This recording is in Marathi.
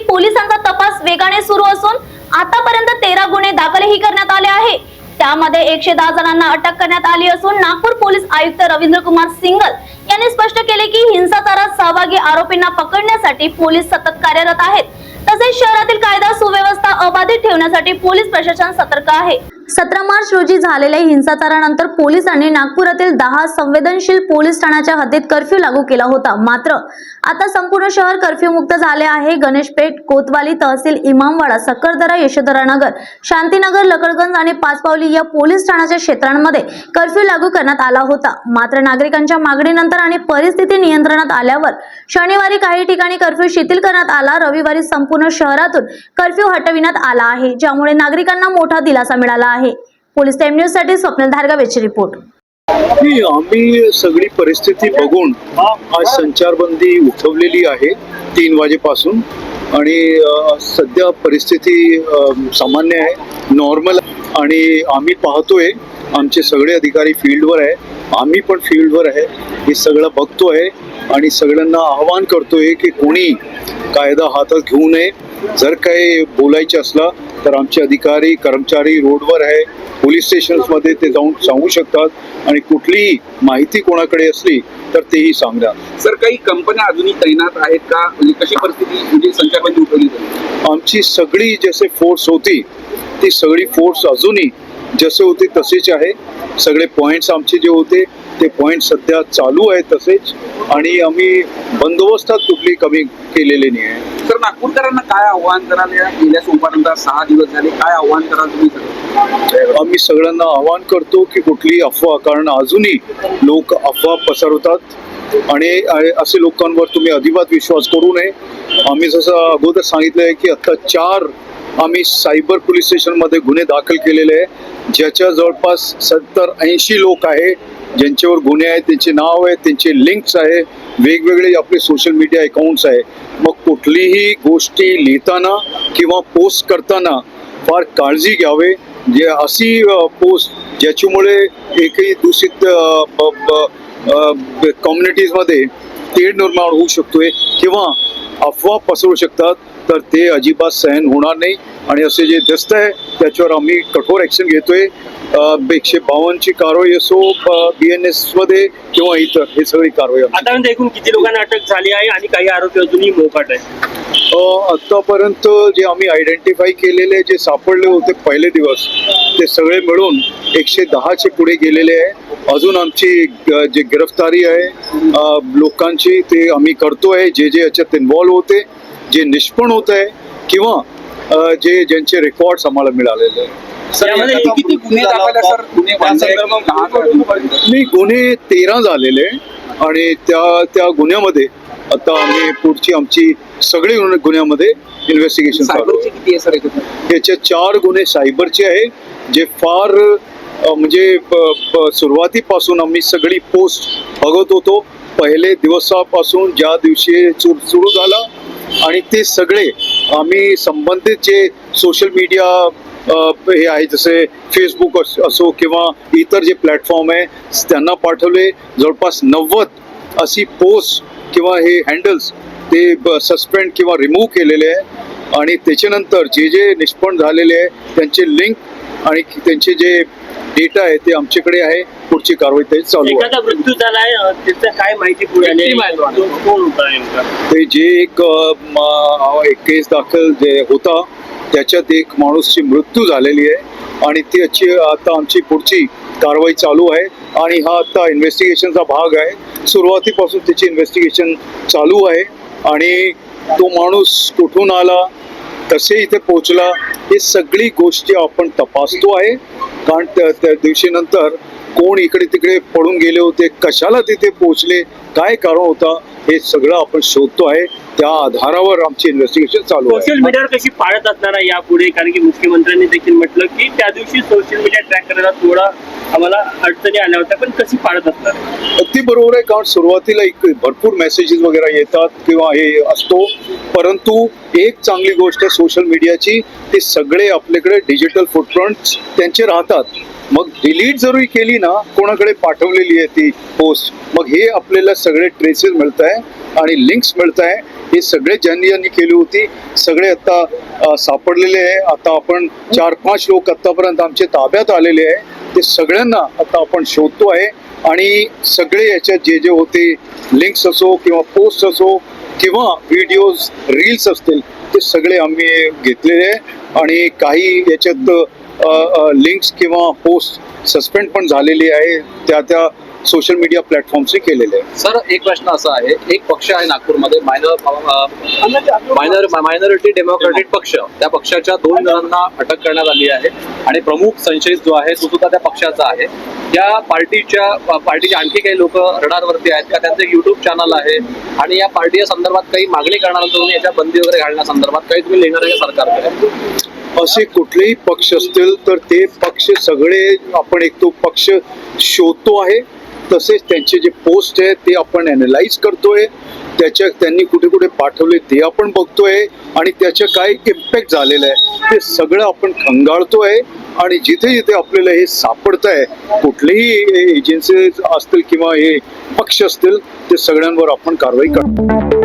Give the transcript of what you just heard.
पोलिसांचा तपास वेगाने सुरू असून आतापर्यंत तेरा गुन्हे दाखलही करण्यात आले आहे. त्यामध्ये एकशे दहा जणांना अटक करण्यात आली असून नागपूर पोलीस आयुक्त रवींद्र कुमार सिंगल यांनी स्पष्ट केले की हिंसाचारात सहभागी आरोपींना पकडण्यासाठी पोलीस सतत कार्यरत आहेत. तसेच शहरातील कायदा सुव्यवस्था अबाधित ठेवण्यासाठी पोलीस प्रशासन सतर्क आहे. सतरा मार्च रोजी झालेल्या हिंसाचारानंतर पोलिसांनी नागपुरातील दहा संवेदनशील पोलीस ठाण्याच्या हद्दीत कर्फ्यू लागू केला होता. मात्र आता संपूर्ण शहर कर्फ्यू मुक्त झाले आहे. गणेशपेठ कोतवाली तहसील इमामवाडा सक्करदरा यशोधरा नगर शांतीनगर लकडगंज आणि पाचपावली या पोलीस ठाण्याच्या क्षेत्रांमध्ये कर्फ्यू लागू करण्यात आला होता. मात्र नागरिकांच्या मागणीनंतर आणि परिस्थिती नियंत्रणात आल्यावर शनिवारी काही ठिकाणी कर्फ्यू शिथिल करण्यात आला. रविवारी संपूर्ण शहरातून कर्फ्यू हटविण्यात आला आहे ज्यामुळे नागरिकांना मोठा दिलासा मिळाला आहे. पोलीस टाइम न्यूजसाठी स्वप्नील धारगावेची रिपोर्ट आम्ही सगळी परिस्थिती बघून आज संचारबंदी उठवलेली आहे तीन वाजेपासून. आणि सध्या परिस्थिती सामान्य आहे नॉर्मल आणि आम्ही पाहतोय आमचे सगळे अधिकारी फील्डवर आहे. आम्ही पण फील्डवर आहे. हे सगळं बघतोय. आणि सगळ्यांना आवाहन करतोय की कोणी कायदा हातात घेऊ नये. जर काही बोलायचं असला तर आमचे अधिकारी कर्मचारी रोडवर आहे. पोलीस स्टेशन्समध्ये ते जाऊन सांगू शकतात आणि कुठलीही माहिती कोणाकडे असली तर तेही सांगा. सर काही कंपन्या अजूनही तैनात आहेत का? म्हणजे कशी परिस्थिती म्हणजे संचारबंदी उठवली आमची सगळी जसे फोर्स होती ती सगळी फोर्स अजूनही जसे होते तसेच आहे. सगळे पॉइंट्स आमचे जे होते ते पॉइंट सध्या चालू आहेत तसेच आणि आम्ही बंदोबस्तात कुठली कमी केलेली नाही आहे. तर नागपूरकरांना काय आव्हान कराल या गेल्या सोमवारनंतर सहा दिवस झाले? काय आव्हान कराल तुम्ही? आम्ही सगळ्यांना आवाहन करतो की कुठली अफवा कारण अजूनही लोक अफवा पसरवतात. आणि आणि असे लोकांवर तुम्ही अजिबात विश्वास करू नये. आम्ही जसं अगोदर सांगितलं आहे की आता चार आम्ही सायबर पोलीस स्टेशनमध्ये गुन्हे दाखल केलेले आहे. ज्याच्या जवळपास सत्तर ऐंशी लोक आहे ज्यांच्यावर गुन्हे आहेत त्यांचे नाव आहे त्यांचे लिंक्स आहे. वेगवेगळे आपले सोशल मीडिया अकाउंट्स आहे. मग कुठलीही गोष्टी लिहिताना किंवा पोस्ट करताना फार काळजी घ्यावे. जे अशी पोस्ट ज्याच्यामुळे एकही दूषित कम्युनिटीजमध्ये तेढ निर्माण होऊ शकतोय किंवा अफवा पसरू शकतात. तर ते अजिबात सहन होणार नाही. आणि असे जे दिसत आहे त्याच्यावर आम्ही कठोर ॲक्शन घेतोय. एकशे बावन्नची कारवाई असो बी एन एसमध्ये किंवा इतर हे सगळी कारवाई आतापर्यंत एकूण किती लोकांना अटक झाली आहे आणि काही आरोपी अजूनही मोकाट आहे अ, आतापर्यंत जे आम्ही आयडेंटिफाय केलेले जे सापडले होते पहिले दिवस ते सगळे मिळून एकशे दहाचे पुढे गेलेले आहे. अजून आमची जे गिरफ्तारी आहे लोकांची ते आम्ही करतोय जे जे याच्यात इन्व्हॉल्व होते. जे निष्पण होत आहे किंवा जे ज्यांचे रेकॉर्ड्स आम्हाला मिळालेले किती गुन्हे तेरा झालेले आणि त्या त्या गुन्ह्यामध्ये आता आम्ही पुढची आमची सगळी गुन्हे- गुन्ह्यामध्ये इन्व्हेस्टिगेशन चालू याचे चार गुन्हे सायबरचे आहे जे फार म्हणजे सुरुवातीपासून आम्ही सगळी पोस्ट बघत होतो. पहिले दिवसापासून ज्या दिवशी सुरू झाला आणि ते सगळे आम्ही संबंधित जे सोशल मीडिया हे आहे जसे फेसबुक असो किंवा इतर जे प्लॅटफॉर्म आहे त्यांना पाठवले. जवळपास नव्वद अशी पोस्ट किंवा हे हँडल्स ते सस्पेंड किंवा रिमूव्ह केलेले आहे. आणि त्याच्यानंतर जे जे निष्पन्न झालेले आहे त्यांचे लिंक आणि त्यांचे जे डेटा आहे ते आमच्याकडे आहे. पुढची कारवाई ते चालू आहे. एखादा मृत्यू झालाय त्याचं काय माहिती पुढे आली Victim आहे तो. तो कोण होता नेमका? ते जे एक अ, म- एक केस दाखल जे होता त्याच्यात एक माणूसची मृत्यू झालेली आहे आणि त्याची आता आमची पुढची कारवाई चालू आहे आणि हा आता इन्व्हेस्टिगेशनचा भाग आहे. सुरुवातीपासून त्याची इन्व्हेस्टिगेशन चालू आहे आणि तो माणूस कुठून आला कसे इथे पोहोचला हे सगळी गोष्टी आपण तपासतो आहे. कारण त्या त्या दिवशीनंतर कोण इकडे तिकडे पडून गेले होते कशाला तिथे पोहोचले काय कारण होता हे सगळं आपण शोधतो आहे. त्या आधारावर आमची इन्व्हेस्टिगेशन चालू आहे. सोशल मीडियावर कशी पाळत असणार आहे यापुढे? कारण की मुख्यमंत्र्यांनी देखील म्हटलं की त्या दिवशी सोशल मीडिया ट्रॅक करायला थोडा आम्हाला अडचणी आल्या होत्या पण कशी पाळत असणार अगदी बरोबर आहे कारण सुरुवातीला एक भरपूर मेसेजेस वगैरे येतात किंवा हे असतो. परंतु एक चांगली गोष्ट सोशल मीडियाची ते सगळे आपल्याकडे डिजिटल फुटप्रिंट त्यांचे राहतात. मग डिलीट जरी केली ना कोणाकडे पाठवलेली आहे ती पोस्ट मग हे आपल्याला सगळे ट्रेसेस मिळत आहे आणि लिंक्स मिळत आहे हे सगळे ज्यांनी ज्यांनी केली होती सगळे आता सापडलेले आहे. आता आपण चार पाच लोक आतापर्यंत आमच्या ताब्यात आलेले आहे. ते सगळ्यांना आता आपण शोधतो आहे. आणि सगळे याच्यात जे जे होते लिंक्स असो किंवा पोस्ट असो किंवा व्हिडिओज रील्स असतील ते सगळे आम्ही घेतलेले आहे. आणि काही याच्यात लिंक्स किंवा पोस्ट सस्पेंड पण झालेली आहे. त्या त्या सोशल मीडिया प्लॅटफॉर्मचे केलेले आहे. सर एक प्रश्न असा आहे. एक पक्ष आहे नागपूरमध्ये मायनर मायनर मायनॉरिटी डेमोक्रेटिक पक्ष. त्या पक्षाच्या दोन जणांना अटक करण्यात आली आहे. आणि प्रमुख संशयित जो आहे तो सुद्धा त्या पक्षाचा आहे. या पार्टीच्या पार्टीचे आणखी काही लोक रडारवरती आहेत का? त्यांचं युट्यूब चॅनल आहे. आणि या पार्टी संदर्भात काही मागणी करणार तुम्ही? याच्या बंदी वगैरे घालण्यासंदर्भात काही तुम्ही लिहिणार आहे सरकारकडे? असे कुठलेही पक्ष असतील तर ते पक्ष सगळे आपण एक तो पक्ष शोधतो आहे. तसेच त्यांचे जे पोस्ट आहे ते आपण अनालाइज करतोय. त्याच्या त्यांनी कुठे कुठे पाठवले ते आपण बघतोय. आणि त्याचं काय इम्पॅक्ट झालेलं आहे ते सगळं आपण खंगाळतोय. आणि जिथे जिथे आपल्याला हे सापडत आहे कुठलेही एजन्सी असतील किंवा हे पक्ष असतील ते सगळ्यांवर आपण कारवाई करतो